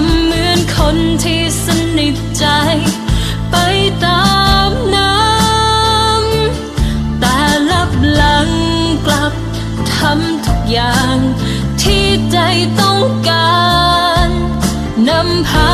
ำเหมือนคนที่สนิทใจ ไปตามน้ำแต่ลับหลังกลับทำทุกอย่าง ที่ใจต้องการนำพา